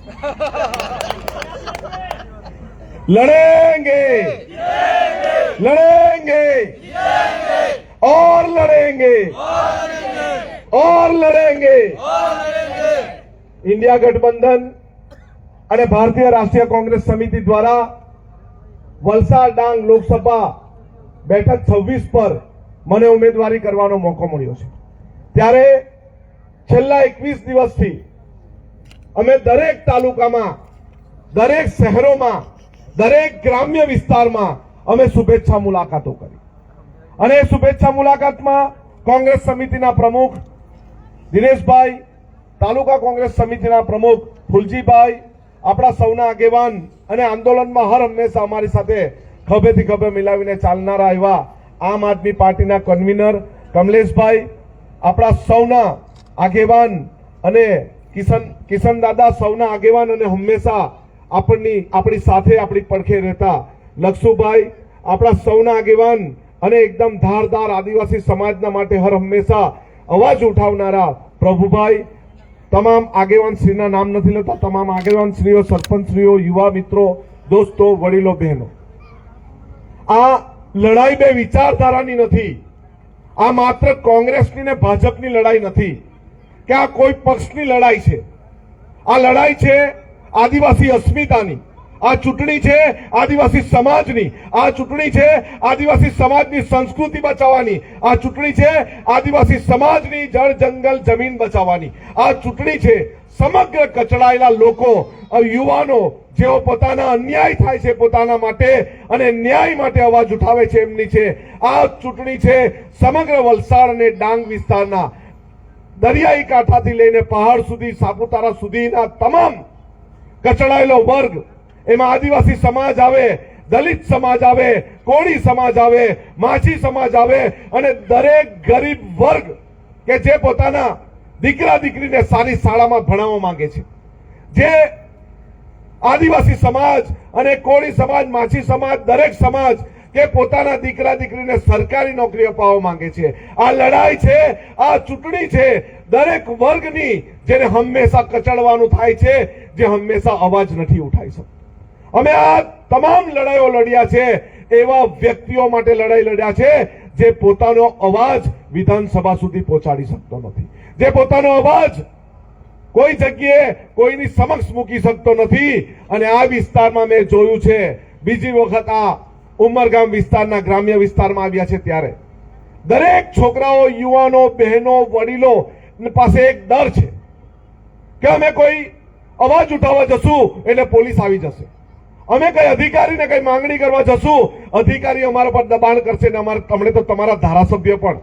लड़ेंगे लड़ेंगे और लड़ेंगे और लड़ेंगे ઇન્ડિયા ગઠબંધન અને ભારતીય રાષ્ટ્રીય કોંગ્રેસ સમિતિ દ્વારા વલસાડ ડાંગ લોકસભા બેઠક છવ્વીસ પર મને ઉમેદવારી કરવાનો મોકો મળ્યો છે ત્યારે છેલ્લા એકવીસ દિવસથી અમે દરેક તાલુકામાં, દરેક શહેરોમાં, દરેક ગ્રામ્ય વિસ્તારમાં અમે શુભેચ્છા મુલાકાતો કરી. અને એ શુભેચ્છા મુલાકાતમાં કોંગ્રેસ સમિતિના પ્રમુખ દિનેશભાઈ, તાલુકા કોંગ્રેસ સમિતિના પ્રમુખ ફુલજીભાઈ, આપણા સૌના આગેવાન અને આંદોલનમાં હર હંમેશા અમારી સાથે ખભેથી ખભે મિલાવીને ચાલનારા એવા આમ આદમી પાર્ટીના કન્વીનર કમલેશભાઈ, આપણા સૌના આગેવાન અને કિશન કિશન દાદા સૌના આગેવાન અને હંમેશા આપણની આપણી સાથે આપણી પડખે રહેતા. લક્ષુભાઈ, આપણા સૌના આગેવાન અને એકદમ ધારદાર આદિવાસી સમાજના માટે હર હંમેશા અવાજ ઉઠાવનારા પ્રભુભાઈ. તમામ આગેવાન શ્રીના નામ નથી લેતા, તમામ આગેવાન શ્રીઓ સરપંચ શ્રીઓ યુવા મિત્રો, દોસ્તો, વડીલો, બહેનો. આ લડાઈ બે વિચારધારાની નથી. આ માત્ર કોંગ્રેસની ને ભાજપની લડાઈ નથી. કે આ કોઈ પક્ષની લડાઈ છે? આ લડાઈ છે આદિવાસી અસ્મિતાની, આ ચૂંટણી છે આદિવાસી સમાજની, આ ચૂંટણી છે આદિવાસી સમાજની સંસ્કૃતિ બચાવવાની, આ ચૂંટણી છે આદિવાસી સમાજની જળ જંગલ જમીન બચાવવાની, આ ચૂંટણી છે સમગ્ર કચડાયેલા લોકો યુવાનો, જેઓ પોતાના અન્યાય થાય છે પોતાના માટે અને ન્યાય માટે અવાજ ઉઠાવે છે એમની છે. આ ચૂંટણી છે સમગ્ર વલસાડ અને ડાંગ વિસ્તારના દરિયાઈ કાંઠાથી લઈને પહાડ સુધી, સાપુતારા સુધીના તમામ કચડાયેલો વર્ગ, એમાં આદિવાસી સમાજ આવે, દલિત સમાજ આવે, કોળી સમાજ આવે, માછી સમાજ આવે, અને દરેક ગરીબ વર્ગ કે જે પોતાના દીકરા દીકરીને સારી શાળામાં ભણાવવા માંગે છે. જે આદિવાસી સમાજ અને કોળી સમાજ, માછી સમાજ, દરેક સમાજ કે પોતાના દીકરા દીકરીને સરકારી નોકરી અપાવવા માંગે છે. આ લડાઈ છે, આ ચૂંટણી છે. દરેક વર્ગની જેને હંમેશા કચડવાનું થાય છે, જે હંમેશા અવાજ નથી ઉઠાઈ શકતો. અમે આ તમામ લડાઈઓ લડ્યા છે, એવા વ્યક્તિઓ માટે લડાઈ લડ્યા છે, જે પોતાનો અવાજ વિધાનસભા સુધી પહોંચાડી શકતો નથી. જે પોતાનો અવાજ કોઈ જગ્યાએ કોઈની સમક્ષ મૂકી શકતો નથી. અને આ વિસ્તારમાં મેં જોયું છે, બીજી વખત આ ઉમરગામ વિસ્તારના ગ્રામ્ય વિસ્તારમાં આવ્યા છે ત્યારે. દરેક છોકરાઓ, યુવાનો, બહેનો, વડીલો પાસે એક ડર છે કે અમે કોઈ અવાજ ઉઠાવવા જશું એટલે પોલીસ આવી જશે. અમે કઈ અધિકારીને કઈ માંગણી કરવા જશું? અધિકારી અમારા પર દબાણ કરશે ને અમારે તમને તો તમારા ધારાસભ્ય પણ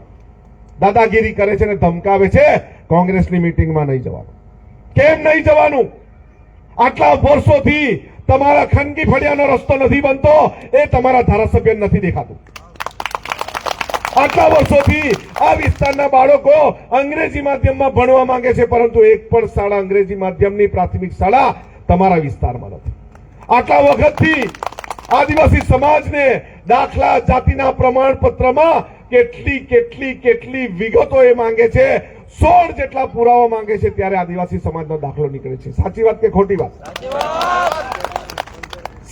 દાદાગીરી કરે છે ને ધમકાવે છે. કોંગ્રેસની મિટિંગમાં નહીં જવાનું. કેમ નહીં જવાનું? આટલા વર્ષોથી તમારા ખનગી ફળિયાનો રસ્તો નથી બનતો, એ તમારા ધારાસભ્ય નથી દેખાતું. આટલા વર્ષોથી આ વિસ્તારના બાળકો અંગ્રેજી માધ્યમમાં ભણવા માંગે છે, પરંતુ એક પણ શાળા અંગ્રેજી માધ્યમની પ્રાથમિક શાળા તમારા વિસ્તારમાં નથી. આટલા વખતથી આદિવાસી સમાજને દાખલા જાતિના પ્રમાણપત્રમાં કેટલી કેટલી કેટલી વિગતો એ માંગે છે, સોળ જેટલા પુરાવા માંગે છે, ત્યારે આદિવાસી સમાજનો દાખલો નીકળે છે. સાચી વાત કે ખોટી વાત?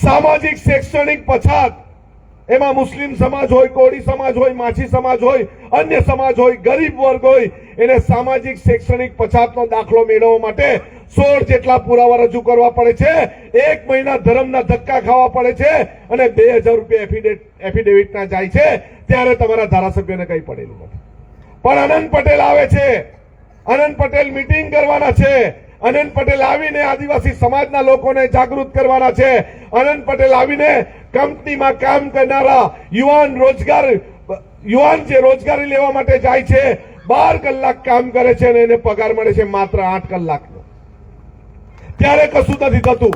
સામાજિક, શૈક્ષણિક પછાત. એમાં મુસ્લિમ સમાજ હોય, કોળી સમાજ હોય, માછી સમાજ હોય, અન્ય સમાજ હોય, ગરીબ વર્ગ હોય, એને સામાજિક, શૈક્ષણિક પછાતનો દાખલો મેળવવા માટે સોળ જેટલા પુરાવા રજૂ કરવા પડે છે. એક મહિના ધર્મના ધક્કા ખાવા પડે છે અને બે હજાર રૂપિયા એફિડેવિટ એફિડેવિટના જાય છે. ત્યારે તમારા ધારાસભ્યને કંઈ પડેલું નથી. પણ અનંત પટેલ આવે છે. અનંત પટેલ મીટિંગ કરવાના છે. અનંત પટેલ આવીને આદિવાસી સમાજના લોકોને જાગૃત કરવાના છે. અનંત પટેલ આવીને કંપનીમાં કામ કરનારા યુવાન રોજગાર, યુવાન જે રોજગારી લેવા માટે જાય છે, બાર કલાક કામ કરે છે અને એને પગાર મળે છે માત્ર આઠ કલાકનો. ત્યારે કશું નથી થતું.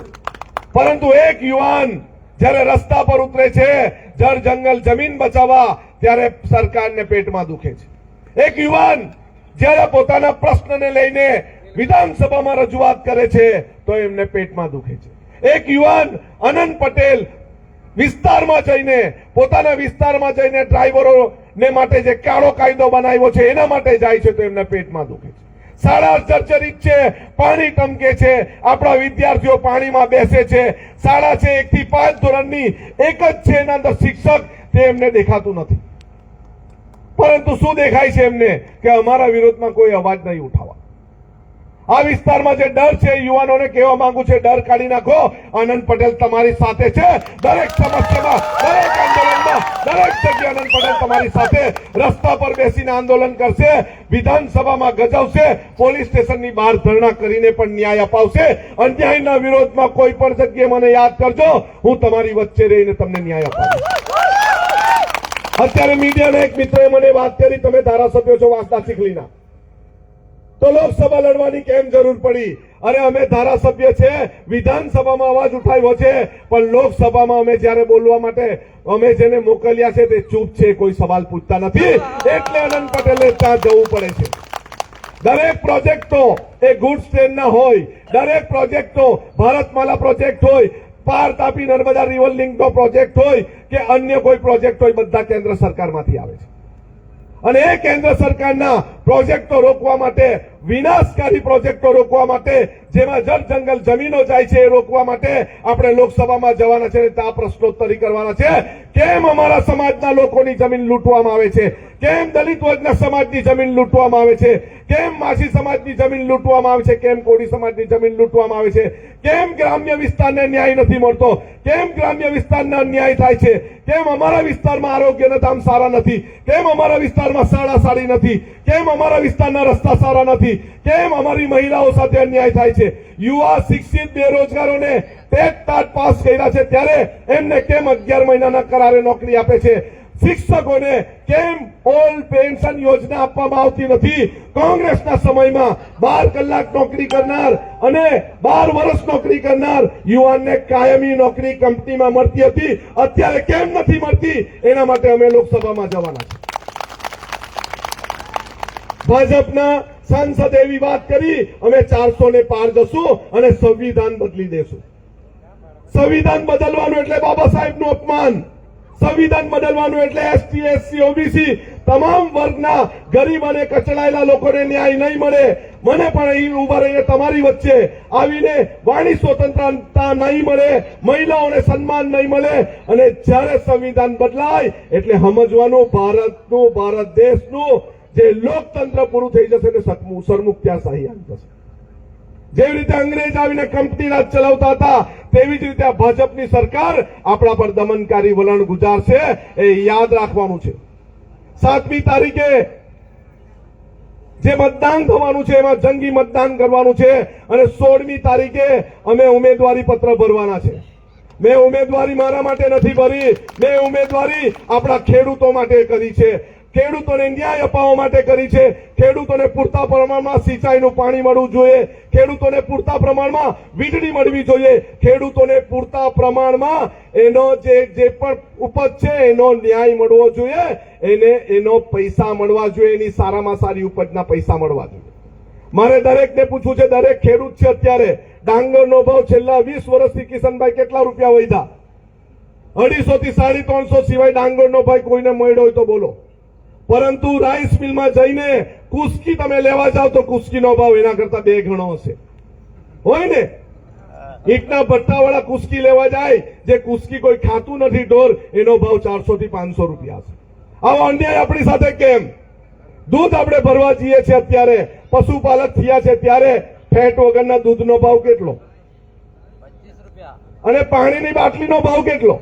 પરંતુ એક યુવાન જ્યારે રસ્તા પર ઉતરે છે, જળ જંગલ જમીન બચાવવા, ત્યારે સરકારને પેટમાં દુખે છે. એક યુવાન જ્યારે પોતાના પ્રશ્નને લઈને વિધાનસભામાં રજૂઆત કરે છે, તો એમને પેટમાં દુખે છે. એક યુવાન અનંત પટેલ વિસ્તારમાં જઈને, પોતાના વિસ્તારમાં જઈને ડ્રાઈવરો ને માટે જે કાળો કાયદો બનાવ્યો છે, એના માટે જાય છે, તો એમને પેટમાં દુખે છે. શાળા જર્જરિત છે, પાણી ટમકે છે, આપણા વિદ્યાર્થીઓ પાણીમાં બેસે છે. શાળા છે એક થી પાંચ ધોરણની, એક જ છે એના અંદર શિક્ષક, તે એમને દેખાતું નથી. પરંતુ શું દેખાય છે એમને? કે અમારા વિરોધમાં કોઈ અવાજ નહીં ઉઠાવવા. આ વિસ્તારમાં જે ડર છે યુવાનોને કહેવા માંગુ છે, ડર કાઢી નાખો. આનંદ પટેલ તમારી સાથે છે. દરેક સમસ્યામાં, દરેક આંદોલનમાં, દરેક જગ્યાએ આનંદ પટેલ તમારી સાથે રસ્તા પર બેસીને આંદોલન કરશે, વિધાનસભામાં ગજાવશે, પોલીસ સ્ટેશનની બહાર ધરણા કરીને પણ ન્યાય અપાવશે. અન્યાયના વિરોધમાં કોઈ પણ જગ્યાએ મને યાદ કરજો, હું તમારી વચ્ચે રહીને તમને ન્યાય અપાવીશ. અત્યારે મીડિયાના એક મિત્રએ મને વાત કરી, તમે ધારાસભ્યો છો, વાંસદા ચીખલીના. તો લોકસભા લડવાની કેમ જરૂર પડી? અરે અમે ધારાસભ્ય છે, વિધાનસભામાં અવાજ ઉઠાવ્યો છે, પણ લોકસભામાં અમે જ્યારે બોલવા માટે અમે જેને મોકલ્યા છે તે ચૂપ છે, કોઈ સવાલ પૂછતા નથી. એટલે અનંત પટેલે ત્યાં જવું પડે છે. દરેક પ્રોજેક્ટો એ ગુડ્સ ટ્રેનના હોય, દરેક પ્રોજેક્ટો ભારતમાલા પ્રોજેક્ટ હોય, પાર તાપી નર્મદા રિવર લિંકનો પ્રોજેક્ટ હોય કે અન્ય કોઈ પ્રોજેક્ટ હોય, બધા કેન્દ્ર સરકારમાંથી આવે છે. અને એ કેન્દ્ર સરકારના પ્રોજેક્ટો રોકવા માટે, વિનાશકારી પ્રોજેક્ટો રોકવા માટે, જેમાં જળ જંગલ જમીનો જાય છે એ રોકવા માટે આપણે લોકસભામાં જવાના છે આ પ્રશ્નોત્તરી કરવાના છે. કેમ અમારા સમાજના લોકોની જમીન લૂંટવામાં આવે છે? કેમ દલિત વર્ગના સમાજની જમીન લૂંટવામાં આવે છે? કેમ માછી સમાજની જમીન લૂંટવામાં આવે છે? કેમ કોળી સમાજની જમીન લૂંટવામાં આવે છે? કેમ ગ્રામ્ય વિસ્તારને ન્યાય નથી મળતો? કેમ ગ્રામ્ય વિસ્તારને અન્યાય થાય છે? કેમ અમારા વિસ્તારમાં આરોગ્યના ધામ સારા નથી? કેમ અમારા વિસ્તારમાં શાળા સારી નથી? કેમ અમારા વિસ્તારના રસ્તા સારા નથી. કેમ? અમારી મહિલાઓ સાથે અન્યાય થાય છે. યુવા, શિક્ષિત, બેરોજગારોને ટેટ પાસ કર્યા છે ત્યારે એમને કેમ અગિયાર મહિનાના કરારે નોકરી આપે છે? શિક્ષકોને કેમ ઓલ પેન્શન યોજના આપવામાં આવતી નથી? કોંગ્રેસના સમયમાં બાર કલાક નોકરી કરનાર અને બાર વર્ષ નોકરી કરનાર યુવાનને કાયમી નોકરી કંપનીમાં મળતી હતી. અત્યારે કેમ નથી મળતી? એના માટે અમે લોકસભામાં જવાના છે ભાજપના સાંસદ એવી વાત કરી, અમે ચારસો ને પાર જશું અને સંવિધાન બદલી દેશું. સંવિધાન બદલવાનું એટલે બાબા સાહેબનું અપમાન. સંવિધાન બદલવાનું એટલે એસટી એસસી ઓબીસી તમામ વર્ગના ગરીબ અને કચડાયેલા લોકોને ન્યાય નહીં મળે. મને પણ અહીં ઊભા રહીને તમારી વચ્ચે આવીને વાણી સ્વતંત્રતા નહીં મળે, મહિલાઓને સન્માન નહીં મળે. અને જ્યારે સંવિધાન બદલાય, એટલે સમજવાનું, ભારતનું, ભારત દેશનું જે લોકતંત્ર પૂરું થઈ જશે ને સકમું સરમુખત્યારશાહી આવી જશે. જેવી રીતે અંગ્રેજ આવીને કંપની રાજ ચલાવતા હતા, તેવી જ રીતે આ ભાજપની સરકાર આપણા પર દમનકારી વલણ ગુજારશે એ યાદ રાખવાનું છે. સાતમી તારીખે જે મતદાન થવાનું છે, એમાં જંગી મતદાન કરવાનું છે અને સોળમી તારીખે અમે ઉમેદવારી પત્ર ભરવાના છે. મેં ઉમેદવારી મારા માટે નથી ભરી, મેં ઉમેદવારી આપણા ખેડૂતો માટે કરી છે. ખેડૂતોને ન્યાય અપાવવા માટે કરી છે. ખેડૂતોને પૂરતા પ્રમાણમાં સિંચાઈનું પાણી મળવું જોઈએ. ખેડૂતોને પૂરતા પ્રમાણમાં વીજળી મળવી જોઈએ. ખેડૂતોને પૂરતા પ્રમાણમાં એનો જે જે પણ ઉપજ છે, એનો ન્યાય મળવો જોઈએ. એને, એનો પૈસા મળવા જોઈએ. એની સારામાં સારી ઉપજના પૈસા મળવા જોઈએ. મારે દરેકને પૂછવું છે, દરેક ખેડૂત છે અત્યારે. ડાંગરનો ભાવ છેલ્લા વીસ વર્ષથી કિશનભાઈ કેટલા રૂપિયા વધ્યા? અઢીસો થી સાડી ત્રણસો સિવાય ડાંગરનો ભાઈ કોઈને મળ્યો હોય તો બોલો. પરંતુ રાઈસ મિલમાં જઈને કુસ્કી તમે લેવા જાવ તો કુસ્કીનો ભાવ એના કરતા બે ગણો હશે. હોય ને? ઈટના ભટ્ટાવાળા કુસ્કી લેવા જાય, જે કુસ્કી કોઈ ખાતું નથી ઢોર, એનો ભાવ ચારસો થી પાંચસો રૂપિયા છે આવો અન્યાય આપણી સાથે કેમ? દૂધ આપણે ભરવા જઈએ છીએ અત્યારે. પશુપાલક થયા છે ત્યારે ફેટ વગરના દૂધનો ભાવ કેટલો? અને પાણીની બાટલીનો ભાવ કેટલો?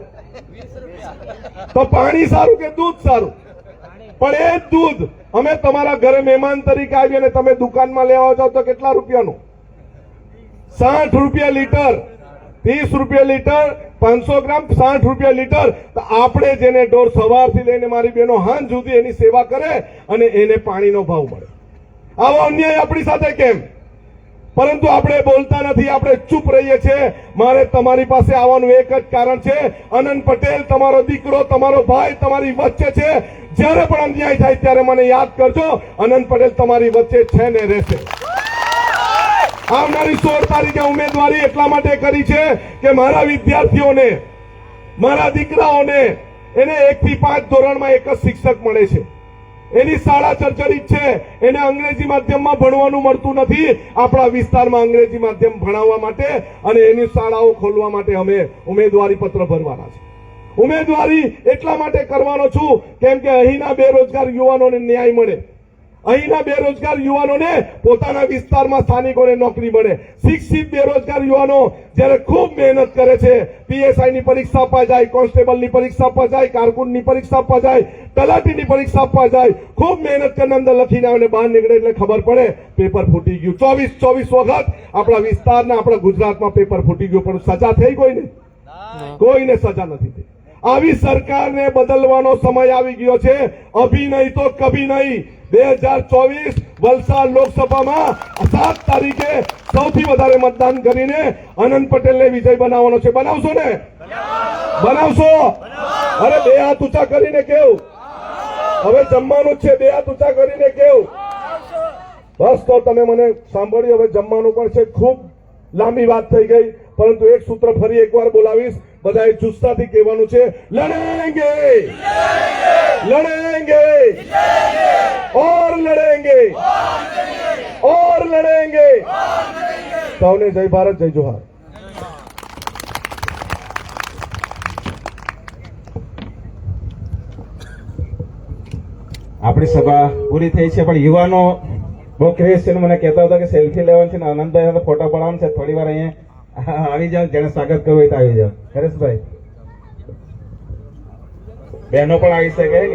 તો પાણી સારું કે દૂધ સારું? પણ એ જ દૂધ અમે તમારા ઘરે મહેમાન તરીકે આવીએ અને તમે દુકાનમાં લેવા જાવ તો કેટલા રૂપિયાનું? સાઠ રૂપિયા લીટર. ત્રીસ રૂપિયા લીટર. પાંચસો ગ્રામ સાઠ રૂપિયા લીટર. તો આપણે જેને ઢોર સવારથી લઈને મારી બેનો હાન સુધી એની સેવા કરે અને એને પાણીનો ભાવ મળે. આવો અન્યાય આપણી સાથે કેમ? પરંતુ આપણે બોલતા નથી, આપણે ચૂપ રહીએ છીએ. મારે તમારી પાસે આવવાનું એક જ કારણ છે. અનંત પટેલ, તમારો દીકરો, તમારો ભાઈ, તમારી વચ્ચે છે. જ્યારે પણ અન્યાય થાય ત્યારે મને યાદ કરજો. અનંત પટેલ તમારી વચ્ચે છે ને રહેશે. આવનારી સોળ તારીખે ઉમેદવારી એટલા માટે કરી છે કે મારા વિદ્યાર્થીઓને, મારા દીકરાઓને એને એક થી પાંચ ધોરણમાં એક જ શિક્ષક મળે છે. એની શાળા ચર્ચરિત છે. એને અંગ્રેજી માધ્યમમાં ભણવાનું મળતું નથી. આપણા વિસ્તારમાં અંગ્રેજી માધ્યમ ભણાવવા માટે અને એની શાળાઓ ખોલવા માટે અમે ઉમેદવારી પત્ર ભરવાના છે. ઉમેદવારી એટલા માટે કરવાનો છું કેમ કે અહીંના બેરોજગાર યુવાનોને ન્યાય મળે. અહીંના બેરોજગાર યુવાનોને પોતાના વિસ્તારમાં સ્થાનિકોને નોકરી મળે. શિક્ષિત બેરોજગાર યુવાનો જ્યારે ખૂબ મહેનત કરે છે પીએસઆઈ ની પરીક્ષા આપવા જાય કોન્સ્ટેબલની પરીક્ષા આપવા જાય કારકુનની પરીક્ષા આપવા જાય તલાટીની પરીક્ષા આપવા જાય ખૂબ મહેનત કરીને અંદર લખીને આવે બહાર નીકળે એટલે ખબર પડે પેપર ફૂટી ગયું. ચોવીસ ચોવીસ વખત આપણા વિસ્તારના આપણા ગુજરાતમાં પેપર ફૂટી ગયું પણ સજા થઈ કોઈને? કોઈને સજા નથી. આવી સરકારને બદલવાનો સમય આવી ગયો છે. અભી નહીં તો કભી નહીં. બે હજાર ચોવીસ વલસાડ લોકસભામાં સાત તારીખે સૌથી વધારે મતદાન કરીને આનંદ પટેલને વિજય બનાવવાનો છે. બનાવશો ને? બનાવશો? અરે બે હાથ ઊંચા કરીને કેવું? હવે જમવાનું છે. બે હાથ ઊંચા કરીને કેવું? બસ તો તમે મને સાંભળ્યું, હવે જમવાનું પણ છે. ખૂબ લાંબી વાત થઈ ગઈ, પરંતુ એક સૂત્ર ફરી એકવાર બોલાવીશ. બધાએ ચુસ્તાથી કહેવાનું છે, લડેંગે! લડેંગે! ઓર લડેંગે! ઓર લડેંગે! સૌને જય ભારત, જય જોહાર. આપણી સભા પૂરી થઈ છે, પણ યુવાનો બહુ ક્રેઝ છે મને કહેતા હતા કે સેલ્ફી લેવાની છે ને આનંદભાઈ ફોટા પડાવવાનો છે થોડી વાર અહીંયા આવી જાઓ જેને સ્વાગત કરવું હોય તો આવી જાઓ. હરેશભાઈ. બહેનો પણ આવી શકે